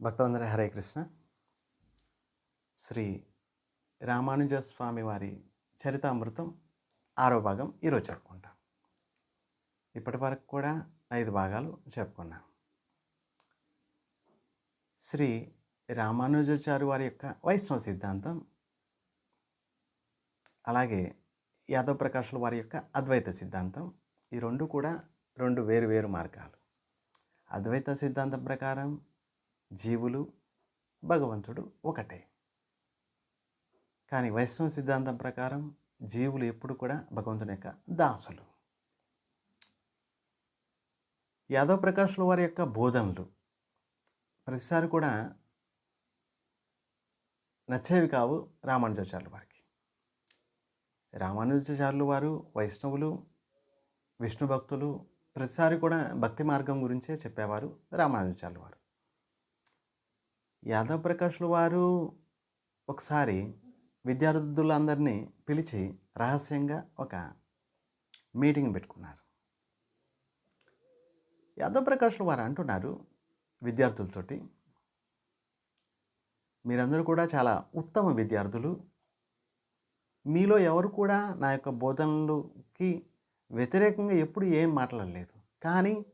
భక్తవందర హరే కృష్ణ. శ్రీ రామానుజస్వామి వారి చరితామృతం ఆరో భాగం ఈరోజు చెప్పుకుంటాం. ఇప్పటి వరకు కూడా ఐదు భాగాలు చెప్పుకున్నాం. శ్రీ రామానుజాచార్య వారి యొక్క వైష్ణవ సిద్ధాంతం అలాగే యాదవ్ ప్రకాష్ల వారి యొక్క అద్వైత సిద్ధాంతం ఈ రెండు కూడా రెండు వేరు వేరు మార్గాలు. అద్వైత సిద్ధాంతం ప్రకారం జీవులు భగవంతుడు ఒకటే. కానీ వైష్ణవ సిద్ధాంతం ప్రకారం జీవులు ఎప్పుడు కూడా భగవంతుని యొక్క దాసులు. యాదవ్ ప్రకాష్లు వారి యొక్క బోధనలు ప్రతిసారి కూడా నచ్చేవి కావు రామానుజాచార్యులు వారికి. రామానుజాచార్యులు వారు వైష్ణవులు విష్ణు భక్తులు ప్రతిసారి కూడా భక్తి మార్గం గురించే చెప్పేవారు రామానుజాచార్యులు వారు. యాదవ్ ప్రకాష్లు వారు ఒకసారి విద్యార్థులందరినీ పిలిచి రహస్యంగా ఒక మీటింగ్ పెట్టుకున్నారు. యాదవ్ ప్రకాష్లు వారు అంటున్నారు విద్యార్థులతోటి మీరందరూ కూడా చాలా ఉత్తమ విద్యార్థులు. మీలో ఎవరు కూడా నా యొక్క బోధనలకి వ్యతిరేకంగా ఎప్పుడు ఏం మాట్లాడలేదు. కానీ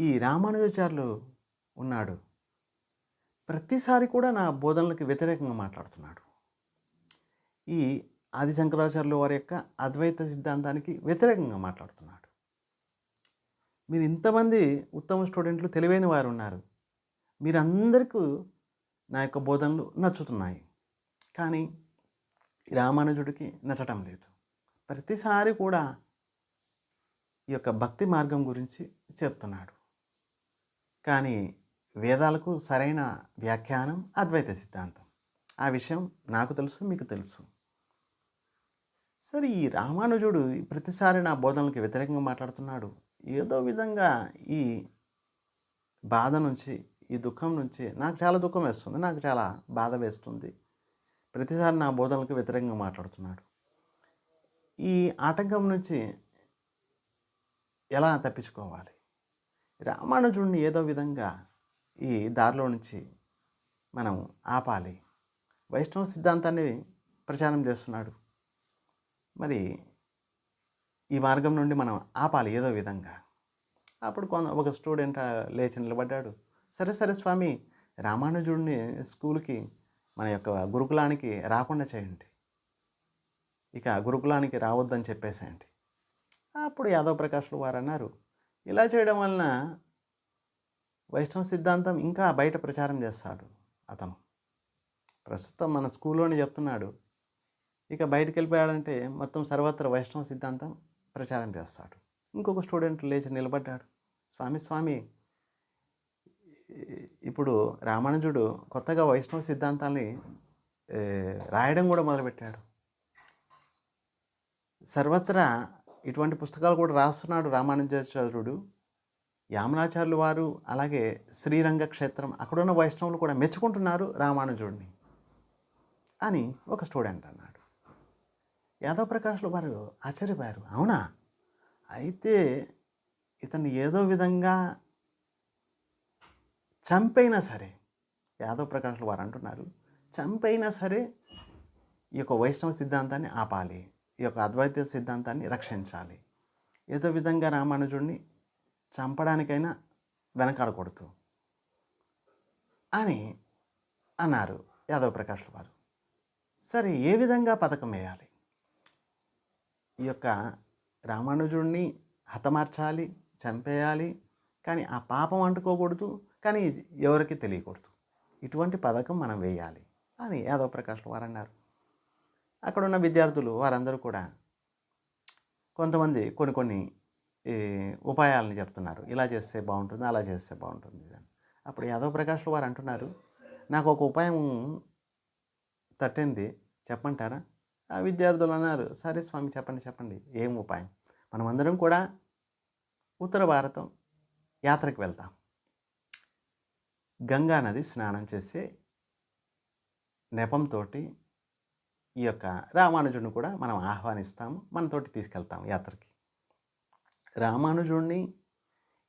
ఈ రామానుజాచార్యులు ఉన్నాడు. ప్రతిసారి కూడా నా బోధనలకు వ్యతిరేకంగా మాట్లాడుతున్నాడు. ఈ ఆది శంకరాచార్యుల వారి యొక్క అద్వైత సిద్ధాంతానికి వ్యతిరేకంగా మాట్లాడుతున్నాడు. మీరు ఇంతమంది ఉత్తమ స్టూడెంట్లు తెలివైన వారు ఉన్నారు. మీరందరికీ నా యొక్క బోధనలు నచ్చుతున్నాయి. కానీ రామానుజుడికి నచ్చటం లేదు. ప్రతిసారి కూడా ఈ యొక్క భక్తి మార్గం గురించి చెప్తున్నాడు. కానీ వేదాలకు సరైన వ్యాఖ్యానం అద్వైత సిద్ధాంతం. ఆ విషయం నాకు తెలుసు మీకు తెలుసు. సరే ఈ రామానుజుడు ప్రతిసారి నా బోధనలకు వ్యతిరేకంగా మాట్లాడుతున్నాడు. ఏదో విధంగా ఈ బాధ నుంచి ఈ దుఃఖం నుంచి నాకు చాలా దుఃఖం వేస్తుంది నాకు చాలా బాధ వేస్తుంది. ప్రతిసారి నా బోధనలకు వ్యతిరేకంగా మాట్లాడుతున్నాడు. ఈ ఆటంకం నుంచి ఎలా తప్పించుకోవాలి? రామానుజుడిని ఏదో విధంగా ఈ దారిలో నుంచి మనం ఆపాలి. వైష్ణవ సిద్ధాంతాన్ని ప్రచారం చేస్తున్నాడు. మరి ఈ మార్గం నుండి మనం ఆపాలి ఏదో విధంగా. అప్పుడు కొంత ఒక స్టూడెంట్ లేచి నిలబడ్డాడు. సరే సరే స్వామి రామానుజుడిని స్కూల్కి మన యొక్క గురుకులానికి రాకుండా చేయండి. ఇక గురుకులానికి రావద్దని చెప్పేసేయండి. అప్పుడు యాదవ్ ప్రకాష్లు వారు అన్నారు ఇలా చేయడం వలన వైష్ణవ సిద్ధాంతం ఇంకా బయట ప్రచారం చేస్తాడు అతను. ప్రస్తుతం మన స్కూల్లోనే చెప్తున్నాడు ఇక బయటకు వెళ్ళిపోయాడంటే మొత్తం సర్వత్ర వైష్ణవ సిద్ధాంతం ప్రచారం చేస్తాడు. ఇంకొక స్టూడెంట్ లేచి నిలబడ్డాడు. స్వామి స్వామి ఇప్పుడు రామానుజుడు కొత్తగా వైష్ణవ సిద్ధాంతాన్ని రాయడం కూడా మొదలుపెట్టాడు. సర్వత్రా ఇటువంటి పుస్తకాలు కూడా రాస్తున్నాడు రామానుజాచార్యుడు. యామనాచార్యులు వారు అలాగే శ్రీరంగ క్షేత్రం అక్కడున్న వైష్ణవులు కూడా మెచ్చుకుంటున్నారు రామానుజుడిని అని ఒక స్టూడెంట్ అన్నాడు. యాదవ్ ప్రకాష్లు వారు ఆశ్చర్యపోయారు. అవునా? అయితే ఇతన్ని ఏదో విధంగా చంపైనా సరే యాదవ్ ప్రకాష్లు వారు అంటున్నారు చంపైనా సరే ఈ యొక్క వైష్ణవ సిద్ధాంతాన్ని ఆపాలి ఈ యొక్క అద్వైత సిద్ధాంతాన్ని రక్షించాలి. ఏదో విధంగా రామానుజుడిని చంపడానికైనా వెనకాడకూడదు అని అన్నారు యాదవ్ ప్రకాష్ల వారు. సరే ఏ విధంగా పథకం వేయాలి? ఈ యొక్క రామానుజుడిని హతమార్చాలి చంపేయాలి కానీ ఆ పాపం అంటుకోకూడదు కానీ ఎవరికి తెలియకూడదు. ఇటువంటి పథకం మనం వేయాలి అని యాదవ్ ప్రకాష్ల వారు అన్నారు. అక్కడ ఉన్న విద్యార్థులు వారందరూ కూడా కొంతమంది కొన్ని కొన్ని ఉపాయాలను చెప్తున్నారు. ఇలా చేస్తే బాగుంటుంది అలా చేస్తే బాగుంటుంది అని. అప్పుడు యాదవ్ ప్రకాష్లు వారు అంటున్నారు నాకు ఒక ఉపాయం తట్టింది చెప్పంటారా ఆ విద్యార్థులు అన్నారు సరే స్వామి చెప్పండి చెప్పండి ఏం ఉపాయం? మనమందరం కూడా ఉత్తర భారతం యాత్రకు వెళ్తాం. గంగా నది స్నానం చేసి నెపంతో ఈ యొక్క రామానుజుడిని కూడా మనం ఆహ్వానిస్తాము మనతోటి తీసుకెళ్తాం యాత్రకి. రామానుజుడిని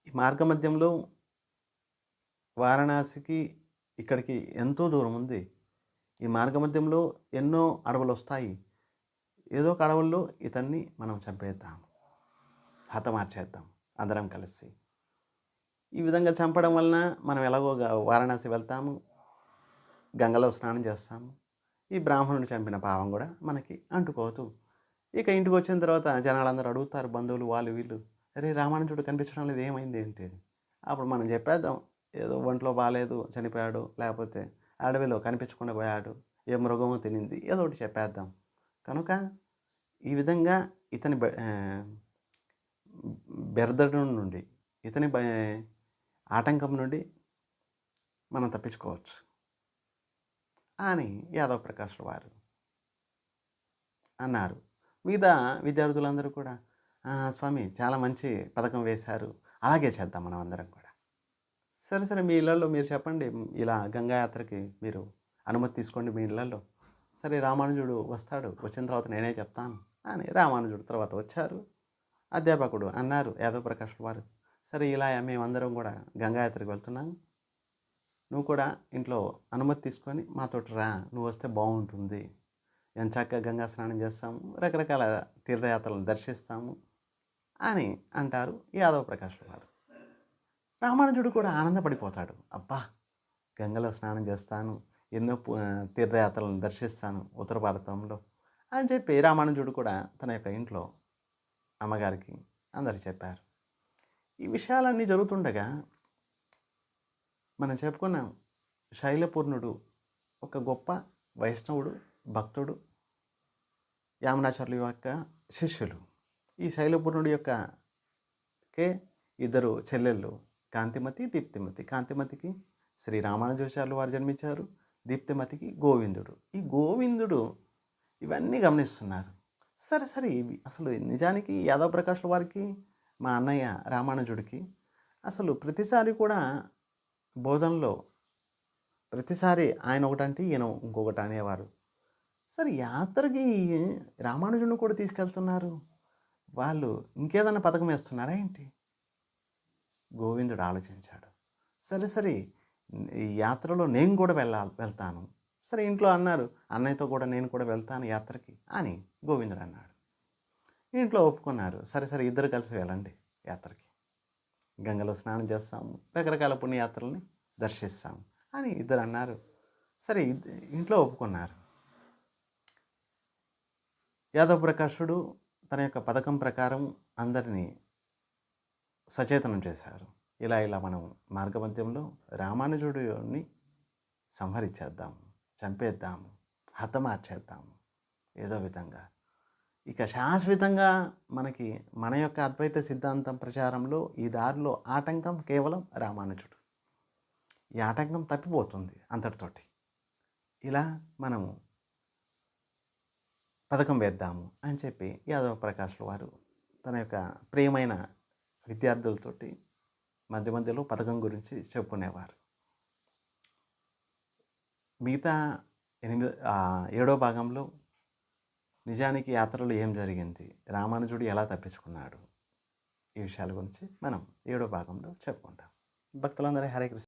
ఈ మార్గ మధ్యంలో వారణాసికి ఇక్కడికి ఎంతో దూరం ఉంది. ఈ మార్గమధ్యంలో ఎన్నో అడవులు వస్తాయి ఏదో ఒక అడవుల్లో ఇతన్ని మనం చంపేద్దాం. హతమార్చేద్దాం. అందరం కలిసి. ఈ విధంగా చంపడం వలన మనం ఎలాగో వారణాసి వెళ్తాము. గంగలో స్నానం చేస్తాము. ఈ బ్రాహ్మణుడు చంపిన పావం కూడా మనకి అంటుకోదు. ఇక ఇంటికి వచ్చిన తర్వాత జనాలందరూ అడుగుతారు బంధువులు వాళ్ళు వీళ్ళు అరే రామానుజుడు కనిపించడం లేదు ఏమైంది ఏంటి? అప్పుడు మనం చెప్పేద్దాం ఏదో ఒంట్లో బాగాలేదు చనిపోయాడు లేకపోతే అడవిలో కనిపించకుండా పోయాడు ఏ మృగమో తినింది ఏదో ఒకటి చెప్పేద్దాం. కనుక ఈ విధంగా ఇతని బె- నుండి ఇతని ఆటంకం నుండి మనం తప్పించుకోవచ్చు. అని యాదవ్ ప్రకాష్ వారు అన్నారు. మిగతా విద్యార్థులందరూ కూడా స్వామి చాలా మంచి పథకం వేశారు. అలాగే చేద్దాం మనం అందరం కూడా. సరే సరే మీ ఇళ్ళల్లో మీరు చెప్పండి. ఇలా గంగా యాత్రకి మీరు అనుమతి తీసుకోండి మీ ఇళ్ళల్లో సరే రామానుజుడు వస్తాడు. వచ్చిన తర్వాత నేనే చెప్తాను అని రామానుజుడు తర్వాత వచ్చారు. అధ్యాపకుడు అన్నారు యాదవ్ ప్రకాష్ వారు సరే ఇలా మేమందరం కూడా గంగాయాత్రకి వెళ్తున్నాం. నువ్వు కూడా ఇంట్లో అనుమతి తీసుకొని మాతోటి రా. నువ్వు వస్తే బాగుంటుంది. ఎంత గంగా స్నానం చేస్తాము. రకరకాల తీర్థయాత్రలను దర్శిస్తాము. అని అంటారు యాదవ ప్రకాష్ వారు రామానుజుడు కూడా ఆనందపడిపోతాడు. అబ్బా గంగలో స్నానం చేస్తాను ఎన్నో తీర్థయాత్రలను దర్శిస్తాను ఉత్తర భారతంలో అని చెప్పి రామానుజుడు కూడా తన యొక్క ఇంట్లో అమ్మగారికి అందరికి చెప్పారు. ఈ విషయాలన్నీ జరుగుతుండగా మనం చెప్పుకున్నాం శైలపూర్ణుడు ఒక గొప్ప వైష్ణవుడు భక్తుడు యామనాచార్యుల యొక్క శిష్యులు. ఈ శైలపూర్ణుడి యొక్క కే ఇద్దరు చెల్లెళ్ళు కాంతిమతి దీప్తిమతి. కాంతిమతికి శ్రీ రామానుజాచార్యులు వారు జన్మించారు. దీప్తిమతికి గోవిందుడు. ఈ గోవిందుడు ఇవన్నీ గమనిస్తున్నారు. సరే సరే ఇవి అసలు నిజానికి యాదవ్ ప్రకాష్ల వారికి మా అన్నయ్య రామానుజుడికి అసలు ప్రతిసారి కూడా బోధనలో ప్రతిసారి ఆయన ఒకటంటే ఈయన ఇంకొకటి అనేవారు సరే యాత్రకి రామానుజుడిని కూడా తీసుకెళ్తున్నారు. వాళ్ళు ఇంకేదైనా పథకం వేస్తున్నారా ఏంటి? గోవిందుడు ఆలోచించాడు. సరే సరే ఈ యాత్రలో నేను కూడా వెళ్ళాలి వెళ్తాను. సరే ఇంట్లో అన్నారు అన్నయ్యతో కూడా నేను కూడా వెళ్తాను యాత్రకి అని గోవిందుడు అన్నాడు. ఇంట్లో ఒప్పుకున్నారు. సరే సరే ఇద్దరు కలిసి వెళ్ళండి యాత్రకి. గంగలో స్నానం చేస్తాము రకరకాల పుణ్యయాత్రల్ని దర్శిస్తాము అని ఇద్దరు అన్నారు. సరే ఇంట్లో ఒప్పుకున్నారు. యాదవ్ ప్రకాశుడు తన యొక్క పథకం ప్రకారం అందరినీ సచేతనం చేశారు. ఇలా ఇలా మనం మార్గమధ్యంలో రామానుజుడిని సంహరించేద్దాము చంపేద్దాము హతమార్చేద్దాము ఏదో విధంగా. ఇక శాశ్వతంగా మనకి మన యొక్క అద్వైత సిద్ధాంతం ప్రచారంలో ఈ దారిలో ఆటంకం కేవలం రామానుజుడు. ఈ ఆటంకం తప్పిపోతుంది అంతటితోటి. ఇలా మనము పథకం వేద్దాము అని చెప్పి యాదవ ప్రకాష్ల వారు తన యొక్క ప్రియమైన విద్యార్థులతోటి మధ్య మధ్యలో పథకం గురించి చెప్పుకునేవారు. మిగతా ఎనిమిది ఏడో భాగంలో నిజానికి యాత్రలో ఏం జరిగింది రామానుజుడు ఎలా తప్పించుకున్నాడు ఈ విషయాల గురించి మనం ఏడో భాగంలో చెప్పుకుంటాం. భక్తులందరూ హరే కృష్ణ.